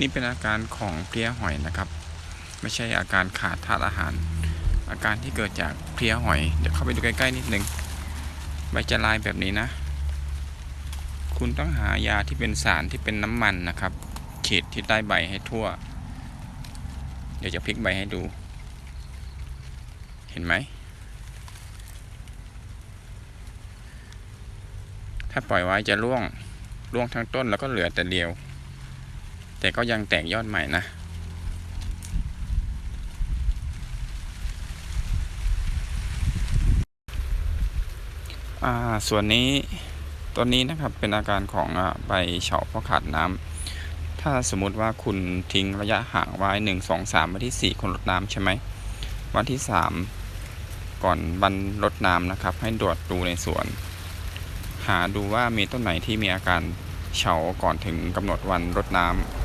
นี่เป็นอาการของเพลี้ยหอยนะครับ ไม่ใช่อาการขาดธาตุอาหาร อาการที่เกิดจากเพลี้ยหอย เดี๋ยวเข้าไปดูใกล้ๆนิดนึงใบจะลายแบบนี้นะ คุณต้องหายาที่เป็นสารที่เป็นน้ำมันนะครับ ฉีดที่ใต้ใบให้ทั่ว เดี๋ยวจะพลิกใบให้ดู เห็นไหม ถ้าปล่อยไว้จะร่วงร่วงทั้งต้นแล้วก็เหลือแต่เดียว แต่ก็ยังแตกยอดใหม่นะ ส่วนนี้ต้นนี้นะครับเป็นอาการของอใบเฉาเพราะขาดน้ำ ถ้าสมมติว่าคุณทิ้งระยะห่างไว้หนึ่งสองสามวันที่สี่คุณรดน้ำใช่ไหม วันที่สามก่อนวันรดน้ำนะครับ ให้ตรวจดูในสวน หาดูว่ามีต้นไหนที่มีอาการเฉาก่อนถึงกำหนดวันรดน้ำ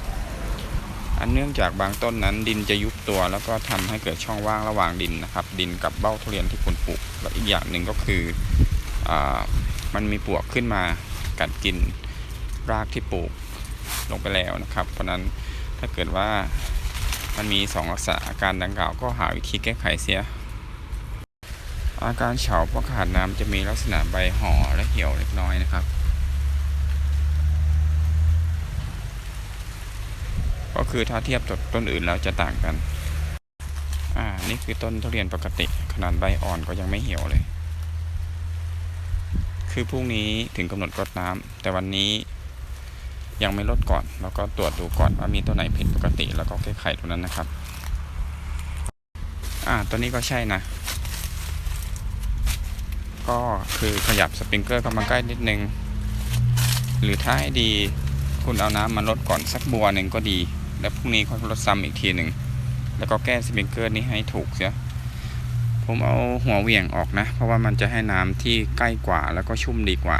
อันเนื่องจากบางต้นนั้นดินจะยุบตัว แล้วก็ทำให้เกิดช่องว่างระหว่างดินนะครับ ดินกับเบ้าทุเรียนที่คุณปลูกแล้วอีกอย่างหนึ่งก็คืออมันมีปลวกขึ้นมากัดกินรากที่ปลูกลงไปแล้วนะครับ เพราะนั้นถ้าเกิดว่ามันมีสองลักษณะอาการดังกล่าวก็หาวิธีแก้ไขเสีย อาการเฉาเพราะขาดน้ำจะมีลักษณะใบห่อและเหี่ยวเล็กน้อยนะครับ คือถ้าเทียบกับต้นอื่นแล้วจะต่างกัน อ่า นี่คือต้นทุเรียนปกติ ขนาดใบอ่อนก็ยังไม่เหี่ยวเลย คือพรุ่งนี้ถึงกำหนดรดน้ำแต่วันนี้ยังไม่ลดก่อน แล้วก็ตรวจดูก่อนว่ามีตัวไหนผิดปกติ แล้วก็แก้ไขตัวนั้นนะครับ อ่า ตัวนี้ก็ใช่นะ ก็คือขยับสปริงเกอร์เข้ามาใกล้นิดนึง หรือถ้าให้ดีคุณเอาน้ำมาลดก่อนสักบัวหนึ่งก็ดี แล้วพรุ่งนี้ค่อยลดซ้ำอีกทีหนึ่ง แล้วก็แก้สปริงเกอร์นี้ให้ถูกเสียผมเอาหัวเหวี่ยงออกนะ เพราะว่ามันจะให้น้ำที่ใกล้กว่าแล้วก็ชุ่มดีกว่า